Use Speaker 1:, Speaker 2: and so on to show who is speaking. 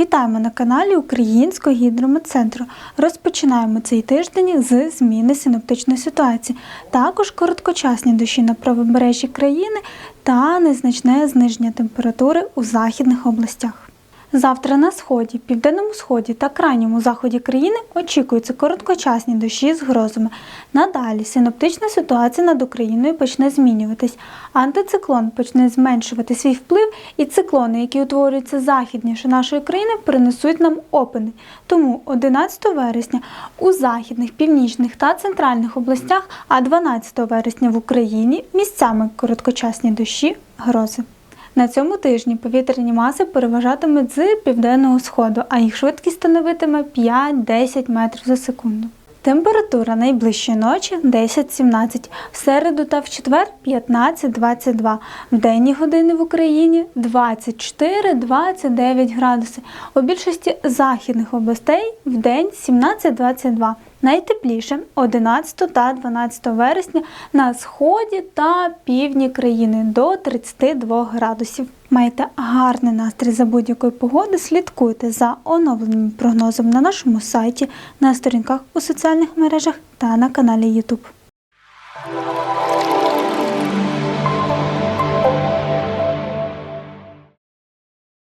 Speaker 1: Вітаємо на каналі Українського гідрометцентру. Розпочинаємо цей тиждень з зміни синоптичної ситуації. Також короткочасні дощі на правобережжі країни та незначне зниження температури у західних областях. Завтра на сході, південному сході та крайньому заході країни очікуються короткочасні дощі з грозами. Надалі синоптична ситуація над Україною почне змінюватись. Антициклон почне зменшувати свій вплив, і циклони, які утворюються західніше нашої країни, принесуть нам опини. Тому 11 вересня у західних, північних та центральних областях, а 12 вересня в Україні місцями короткочасні дощі, грози. На цьому тижні повітряні маси переважатимуть з південного сходу, а їх швидкість становитиме 5-10 метрів за секунду. Температура найближчої ночі 10-17, в середу та в четвер 15-22, в денні години в Україні 24-29 градуси. У більшості західних областей в день 17-22. Найтепліше 11 та 12 вересня на сході та півдні країни до 32 градусів. Маєте гарний настрій за будь-якої погоди. Слідкуйте за оновленим прогнозом на нашому сайті, на сторінках у соціальних мережах та на каналі YouTube.